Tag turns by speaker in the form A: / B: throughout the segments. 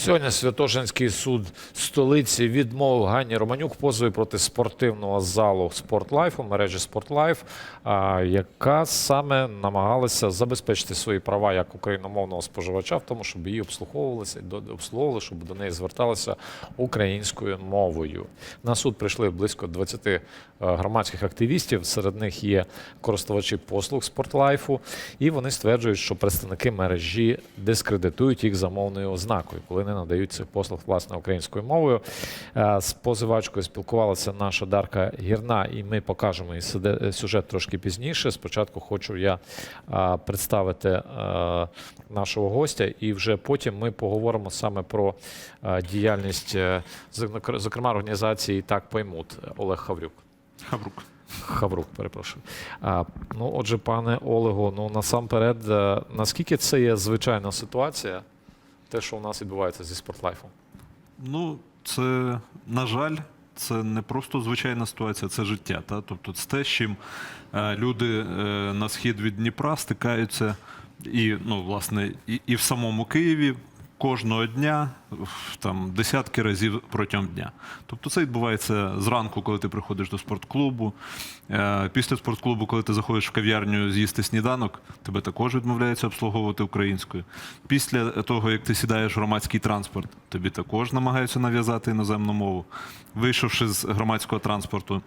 A: Сьогодні Святошинський суд столиці відмовив Ганні Романюк в позові проти спортивного залу «Спортлайф» у мережі «Спортлайф», яка саме намагалася забезпечити свої права як україномовного споживача в тому, щоб її обслуговувалися обслуговували, щоб до неї зверталися українською мовою. На суд прийшли близько 20 е, громадських активістів. Серед них є користувачі послуг «Спортлайфу», і вони стверджують, що представники мережі дискредитують їх за мовною ознакою, коли не надають цих послуг власне українською мовою. Е, З позивачкою спілкувалася наша Дарка Гірна, і ми покажемо її сюжет трошки пізніше. Спочатку хочу я е, представити е, нашого гостя, і вже потім ми поговоримо саме про діяльність, зокрема, організації так поймуть Олег Хаврюк.
B: Хабрук.
A: Хаврук, перепрошую. А, ну, отже, пане Олего, ну насамперед, наскільки це є звичайна ситуація, те, що у нас відбувається зі спортлайфом?
B: Ну, це, на жаль, це не просто звичайна ситуація, це життя. Та? Тобто це те, з чим е, люди е, на схід від Дніпра стикаються і, ну, власне, і, і в самому Києві кожного дня, там, десятки разів протягом дня. Тобто це відбувається зранку, коли ти приходиш до спортклубу. Е, Після спортклубу, коли ти заходиш в кав'ярню з'їсти сніданок, тебе також відмовляються обслуговувати українською. Після того, як ти сідаєш в громадський транспорт, тобі також намагаються нав'язати іноземну мову. Вийшовши з громадського транспорту,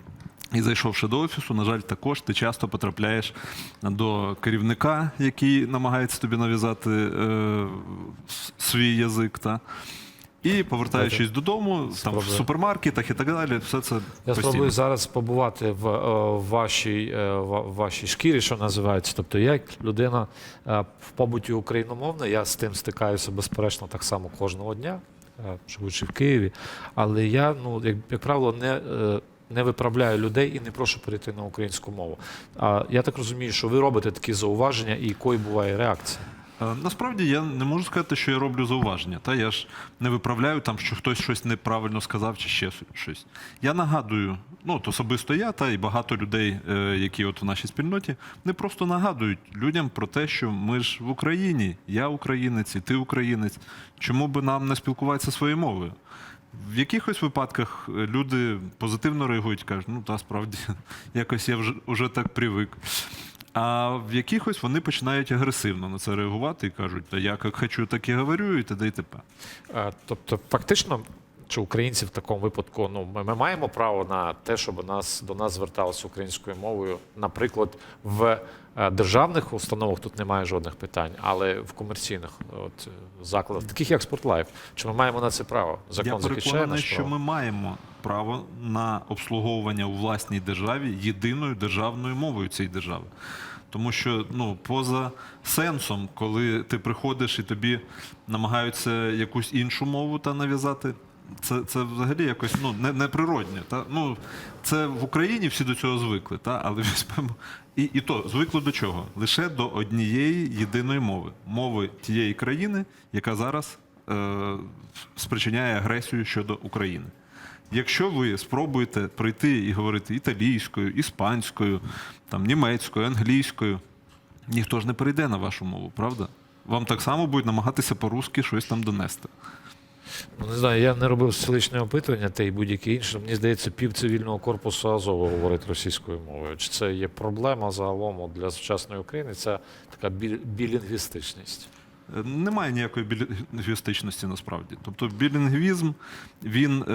B: і зайшовши до офісу, на жаль, також ти часто потрапляєш до керівника, який намагається тобі нав'язати е, свій язик. Та? І повертаючись додому, там, в супермаркетах і так далі, все це
A: Я спробую зараз побувати в, е, в вашій, е, в вашій шкірі, що називається. Тобто, я як людина е, в побуті україномовна, я з тим стикаюся безперечно так само кожного дня, живучи в Києві. Але я, ну, як, як правило, не. Не виправляю людей і не прошу перейти на українську мову. А я так розумію, що ви робите такі зауваження, і якою буває реакція.
B: Е, Насправді я не можу сказати, що я роблю зауваження. Та я ж не виправляю там, що хтось щось неправильно сказав чи ще щось. Я нагадую, ну от особисто я та і багато людей, е, які от в нашій спільноті, не просто нагадують людям про те, що ми ж в Україні, я українець, і ти українець. Чому би нам не спілкуватися своєю мовою? В якихось випадках е, люди позитивно реагують, кажуть, ну та справді якось я вже, вже так привик. А в якихось вони починають агресивно на це реагувати і кажуть, та я як хочу, так і говорю, і т.д. і т.п.
A: Тобто, фактично, чи українці в такому випадку, ну ми, ми маємо право на те, щоб нас до нас зверталися українською мовою, наприклад, в е, державних установах тут немає жодних питань, але в комерційних от, закладах, таких як Спортлайф, чи ми маємо на це право? Закон
B: Я
A: захищає
B: переконаний,
A: наш
B: що
A: право?
B: ми маємо право на обслуговування у власній державі єдиною державною мовою цієї держави. Тому що ну, поза сенсом, коли ти приходиш і тобі намагаються якусь іншу мову та нав'язати, це, це взагалі якось ну, не, неприродне. Та? Ну, це в Україні всі до цього звикли, та? але візьмемо. І, і то звикли до чого? Лише до однієї єдиної мови мови тієї країни, яка зараз е, спричиняє агресію щодо України. Якщо ви спробуєте прийти і говорити італійською, іспанською, там, німецькою, англійською, ніхто ж не перейде на вашу мову, правда? Вам так само будуть намагатися по-русски щось там донести.
A: Ну, не знаю, я не робив столичне опитування та й будь-яке інше. Мені здається, пів цивільного корпусу Азову говорить російською мовою. Чи це є проблема загалом для сучасної України? Це така бі- білінгвістичність.
B: Е, Немає ніякої білінгвістичності насправді. Тобто білінгвізм він е,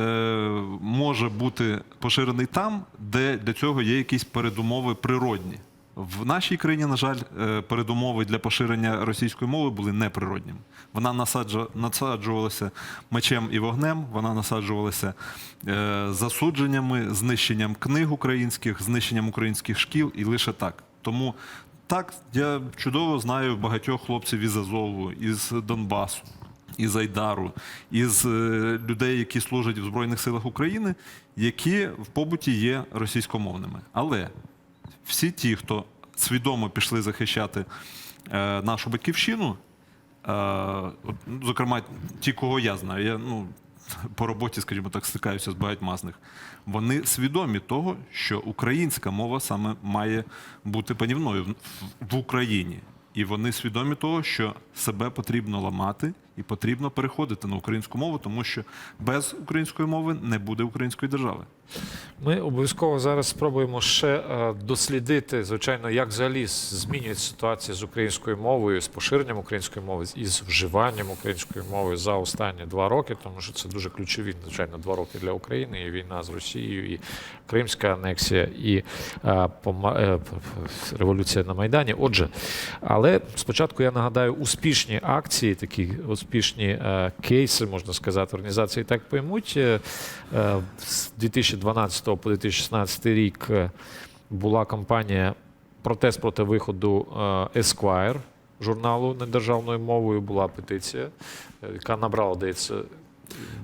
B: може бути поширений там, де для цього є якісь передумови природні. В нашій країні, на жаль, е, передумови для поширення російської мови були неприродніми. Вона насаджу- насаджувалася мечем і вогнем, вона насаджувалася е, засудженнями, знищенням книг українських, знищенням українських шкіл і лише так. Тому так, я чудово знаю багатьох хлопців із Азову, із Донбасу, із Айдару, із е, людей, які служать в Збройних силах України, які в побуті є російськомовними. Але всі ті, хто свідомо пішли захищати е, нашу батьківщину, е, ну, зокрема, ті, кого я знаю, я ну, по роботі, скажімо так, стикаюся з багатьма з них. Вони свідомі того, що українська мова саме має бути панівною в, в Україні. І вони свідомі того, що себе потрібно ламати і потрібно переходити на українську мову, тому що без української мови не буде української держави.
A: Ми обов'язково зараз спробуємо ще е, дослідити, звичайно, як взагалі змінюється ситуація з українською мовою, з поширенням української мови і з вживанням української мови за останні два роки, тому що це дуже ключові, звичайно, два роки для України. І війна з Росією, і Кримська анексія, і е, пома- е, революція на Майдані. Отже, але спочатку я нагадаю успішні акції, такі успішні е, кейси, можна сказати, організації так поймуть. Е, е, з 2012 по 2016 рік була кампанія протест проти виходу Esquire журналу недержавною мовою. Була петиція, яка набрала здається,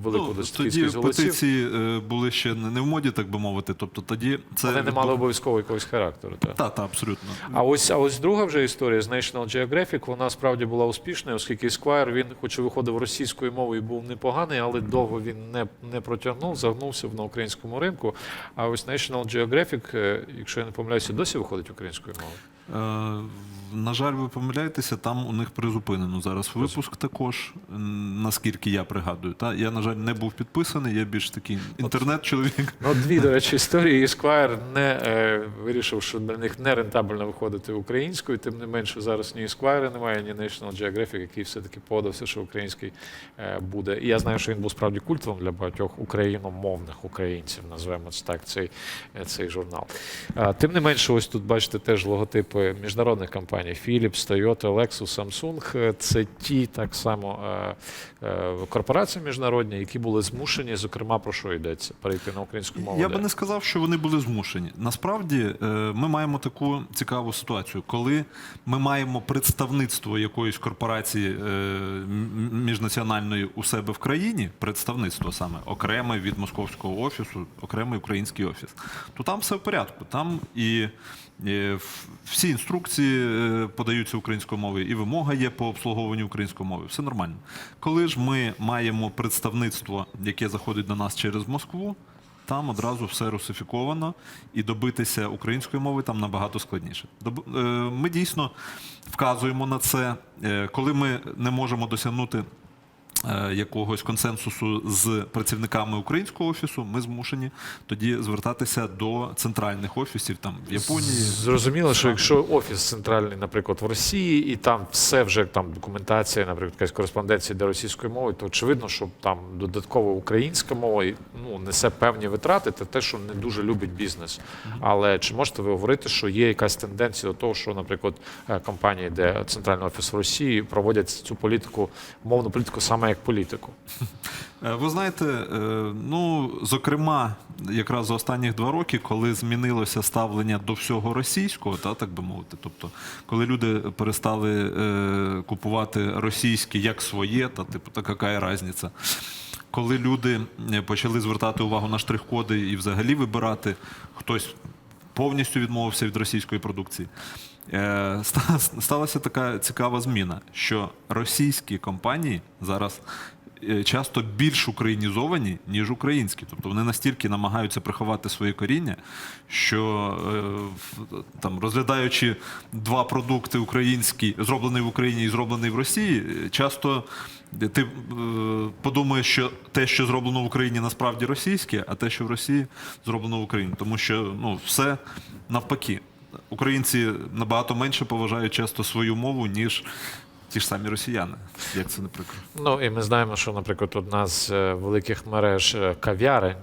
A: велику
B: Ну, тоді
A: кількість голосів.
B: петиції е, були ще не в моді, так би мовити. Тобто тоді це
A: Вони не мали обов'язково якогось характеру. Так.
B: Та, та, абсолютно.
A: А ось, а ось друга вже історія з National Geographic, вона справді була успішною, оскільки Esquire, він, хоч і виходив російською мовою, був непоганий, але довго він не, не протягнув, загнувся на українському ринку. А ось National Geographic, е, якщо я не помиляюся, досі виходить українською мовою.
B: На жаль, ви помиляєтеся, там у них призупинено зараз випуск також, наскільки я пригадую. Та я, на жаль, не був підписаний, я більш такий інтернет-чоловік.
A: Ну, дві, до речі, історії. Esquire не е, вирішив, що для них не рентабельно виходити українською. Тим не менше, зараз ні Esquire немає, ні National Geographic, який все-таки подався, що український е, буде. І я знаю, що він був справді культовим для багатьох україномовних українців, назвемо це так, цей, е, цей журнал. Тим не менше, ось тут бачите теж логотипи міжнародних компаній Philips, Toyota, Lexus, Samsung. Це ті так само е, е, корпорації міжнародні, які були змушені, зокрема, про що йдеться, перейти на українську мову.
B: Я би не сказав, що вони були змушені. Насправді е, ми маємо таку цікаву ситуацію, коли ми маємо представництво якоїсь корпорації міжнаціональної у себе в країні, представництво саме окреме від московського офісу, окремий український офіс, то там все в порядку. Там і всі інструкції е, подаються українською мовою, і вимога є по обслуговуванню українською мовою. Все нормально. Коли ж ми маємо представництво, яке заходить до нас через Москву, там одразу все русифіковано, і добитися української мови там набагато складніше. Е, Ми дійсно вказуємо на це, Е, коли ми не можемо досягнути е, якогось консенсусу з працівниками українського офісу, ми змушені тоді звертатися до центральних офісів там в Японії.
A: Зрозуміло, що якщо офіс центральний, наприклад, в Росії, і там все вже там документація, наприклад, якась кореспонденція для російської мови, то очевидно, що там додатково українська мова ну, несе певні витрати, це те, що не дуже любить бізнес. Але чи можете ви говорити, що є якась тенденція до того, що, наприклад, е, компанії, де центральний офіс в Росії, проводять цю політику, мовну політику саме як політику?
B: Е, Ви знаєте, е, ну зокрема, якраз за останніх два роки, коли змінилося ставлення до всього російського, та так би мовити, тобто, коли люди перестали е, купувати російське як своє, та типу, та яка різниця. Коли люди е, почали звертати увагу на штрих-коди і взагалі вибирати, хтось повністю відмовився від російської продукції. Е, Сталася така цікава зміна, що російські компанії зараз е, часто більш українізовані, ніж українські. Тобто вони настільки намагаються приховати своє коріння, що е, там, розглядаючи два продукти українські, зроблений в Україні і зроблений в Росії, часто ти подумаєш, що те, що зроблено в Україні, насправді російське, а те, що в Росії зроблено в Україні. Тому що ну, все навпаки. Українці набагато менше поважають часто свою мову, ніж ті ж самі росіяни, як це, наприклад.
A: Ну і ми знаємо, що, наприклад, одна з е, великих мереж е, кав'ярень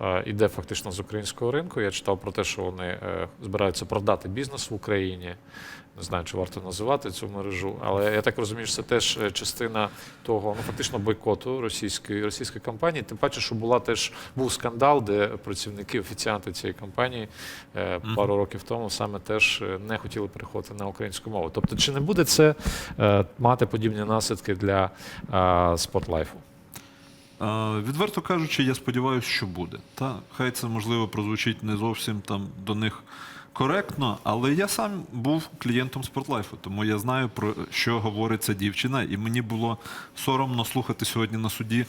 A: е, іде фактично з українського ринку. Я читав про те, що вони збираються продати бізнес в Україні. Не знаю, чи варто називати цю мережу, але я так розумію, що це теж е, частина того, ну фактично бойкоту російської російської компанії. Тим паче, що була теж був скандал, де працівники, офіціанти цієї компанії е, пару років тому саме теж е, не хотіли переходити на українську мову. Тобто, чи не буде це е, мати подібні наслідки для е, спортлайфу?
B: Відверто кажучи, я сподіваюся, що буде. Та хай це можливо прозвучить не зовсім там до них коректно, але я сам був клієнтом спортлайфу, тому я знаю про що говорить ця дівчина, і мені було соромно слухати сьогодні на суді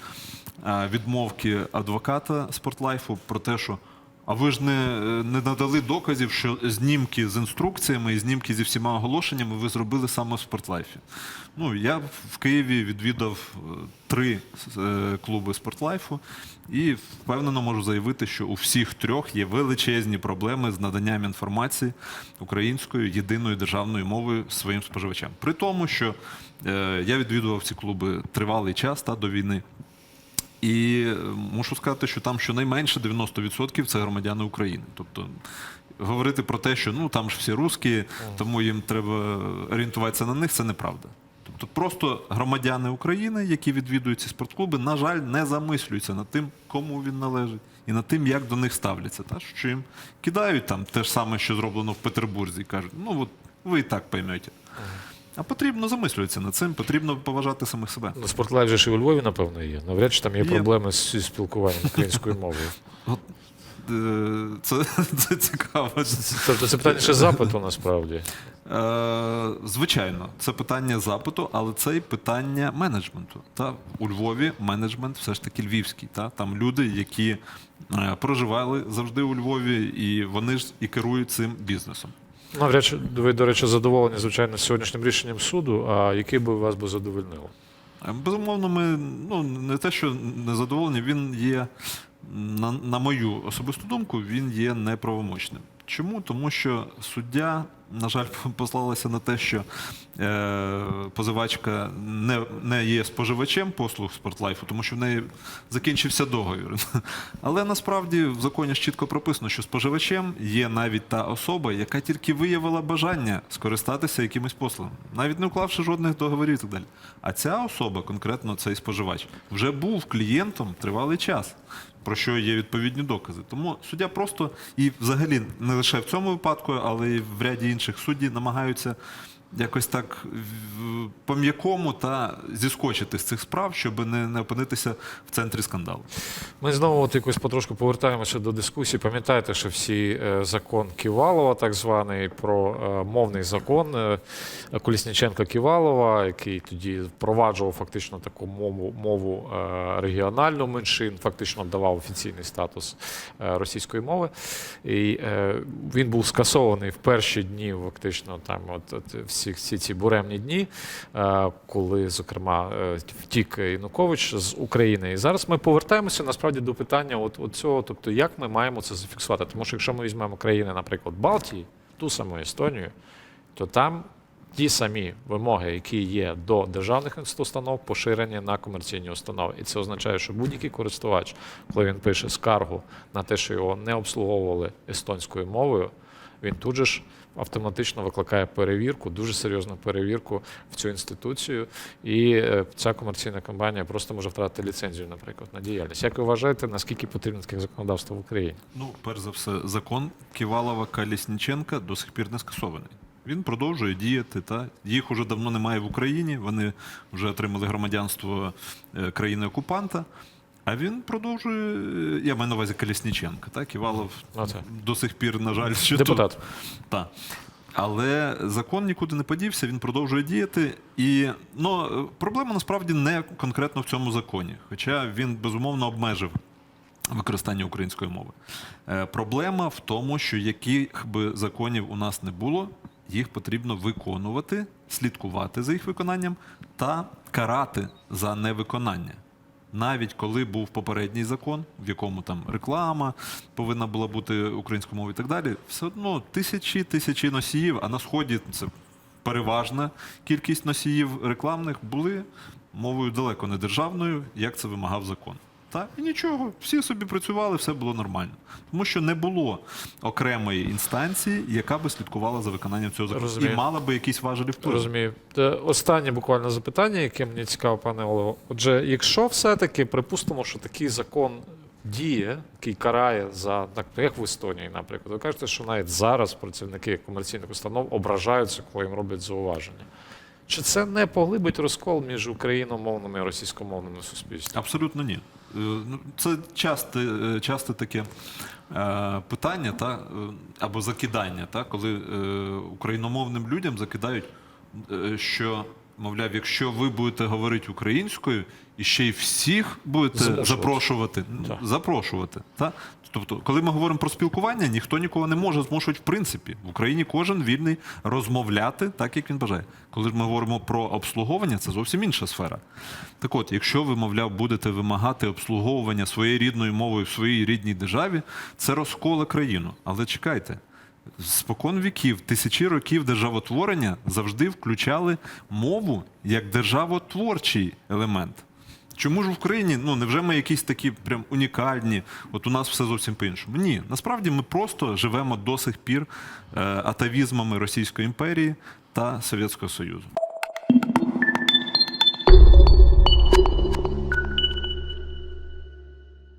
B: е, відмовки адвоката спортлайфу про те, що А ви ж не, не надали доказів, що знімки з інструкціями і знімки зі всіма оголошеннями ви зробили саме в спортлайфі. Ну, я в Києві відвідав е, три е, клуби спортлайфу і впевнено можу заявити, що у всіх трьох є величезні проблеми з наданням інформації українською єдиною державною мовою своїм споживачам. При тому, що е, я відвідував ці клуби тривалий час та до війни. І мушу сказати, що там щонайменше 90% це громадяни України. Тобто говорити про те, що ну там ж всі русські, тому їм треба орієнтуватися на них, це неправда. Тобто просто громадяни України, які відвідують ці спортклуби, на жаль, не замислюються над тим, кому він належить, і над тим, як до них ставляться. Та що їм кидають там те ж саме, що зроблено в Петербурзі, і кажуть, ну от ви і так поймете. А потрібно замислюватися над цим, потрібно поважати самих себе.
A: Ну, спортлайф же ж і у Львові, напевно, є. Навряд чи там є
B: Є.
A: проблеми з зі спілкуванням українською мовою.
B: Е, Це, це цікаво.
A: Тобто це питання ще запиту насправді.
B: Е, Звичайно, це питання запиту, але це і питання менеджменту. Та у Львові менеджмент все ж таки львівський. Та там люди, які е, проживали завжди у Львові, і вони ж і керують цим бізнесом.
A: Навряд чи ви, до речі, задоволені, звичайно, сьогоднішнім рішенням суду, а який би вас би задовольнило?
B: Безумовно, ми ну не те, що не задоволені, він є, на, на мою особисту думку, він є неправомочним. Чому? Тому що суддя, на жаль, послалася на те, що е, позивачка не, не є споживачем послуг спортлайфу, тому що в неї закінчився договір. Але насправді в законі ж чітко прописано, що споживачем є навіть та особа, яка тільки виявила бажання скористатися якимось послугом, навіть не уклавши жодних договорів і так далі. А ця особа, конкретно цей споживач, вже був клієнтом тривалий час. Про що є відповідні докази. Тому суддя просто і взагалі не лише в цьому випадку, але й в ряді інших судді намагаються якось так по м'якому та зіскочити з цих справ, щоб не, не опинитися в центрі скандалу.
A: Ми знову от якось потрошку повертаємося до дискусії. Пам'ятаєте, що всі е, закон Ківалова, так званий, про е, мовний закон е, Колісніченка-Ківалова, який тоді впроваджував фактично таку мову, мову регіональну меншин, фактично давав офіційний статус російської мови. І він був скасований в перші дні, фактично, там, от, от всі, всі ці буремні дні, е, коли, зокрема, е, втік Янукович з України. І зараз ми повертаємося насправді до питання от, от цього, тобто, як ми маємо це зафіксувати. Тому що якщо ми візьмемо країни, наприклад, Балтії, ту саму Естонію, то там ті самі вимоги, які є до державних установ, поширені на комерційні установи. І це означає, що будь-який користувач, коли він пише скаргу на те, що його не обслуговували естонською мовою, він тут же ж автоматично викликає перевірку, дуже серйозну перевірку в цю інституцію, і е, ця комерційна компанія просто може втратити ліцензію, наприклад, на діяльність. Як ви вважаєте, наскільки потрібно таке законодавство в Україні?
B: Ну, перш за все, закон Ківалова Калісніченка до сих пір не скасований. Він продовжує діяти. Та їх уже давно немає в Україні. Вони вже отримали громадянство е, країни-окупанта. А він продовжує. е, Я маю на увазі Калісніченка. Та Ківалов
A: Ну,
B: до сих пір, на жаль, що
A: Депутат.
B: Тут. Так. Але закон нікуди не подівся, він продовжує діяти. І ну, проблема насправді не конкретно в цьому законі, хоча він безумовно обмежив використання української мови. Е, Проблема в тому, що яких би законів у нас не було, їх потрібно виконувати, слідкувати за їх виконанням та карати за невиконання. Навіть коли був попередній закон, в якому там реклама повинна була бути українською мовою і так далі, все одно тисячі тисячі носіїв, а на сході це переважна кількість носіїв рекламних були мовою далеко не державною, як це вимагав закон. Та і нічого, всі собі працювали, все було нормально. Тому що не було окремої інстанції, яка би слідкувала за виконанням цього закону
A: Розумію.
B: і мала би якісь важелі впливу.
A: Розумію. Останнє буквально запитання, яке мені цікаво, пане Олево. Отже, якщо все-таки припустимо, що такий закон діє, який карає за як в Естонії, наприклад, ви кажете, що навіть зараз працівники комерційних установ ображаються, коли їм роблять зауваження. Чи це не поглибить розкол між україномовними і російськомовними суспільствами?
B: Абсолютно ні. Е, ну, Це часте, часто таке е, питання, та, е, або закидання, та, коли е, україномовним людям закидають, е, що Мовляв, якщо ви будете говорити українською і ще й всіх будете
A: Змушувати.
B: запрошувати,
A: Так.
B: запрошувати. Та? Тобто, коли ми говоримо про спілкування, ніхто нікого не може змушувати в принципі. В Україні кожен вільний розмовляти так, як він бажає. Коли ж ми говоримо про обслуговування, це зовсім інша сфера. Так от, якщо ви, мовляв, будете вимагати обслуговування своєю рідною мовою в своїй рідній державі, це розколе країну. Але чекайте. Спокон віків, тисячі років державотворення завжди включали мову як державотворчий елемент. Чому ж в Україні, ну невже ми якісь такі прям унікальні? От у нас все зовсім по-іншому. Ні, насправді ми просто живемо до сих пір е, атавізмами Російської імперії та Совєтського Союзу.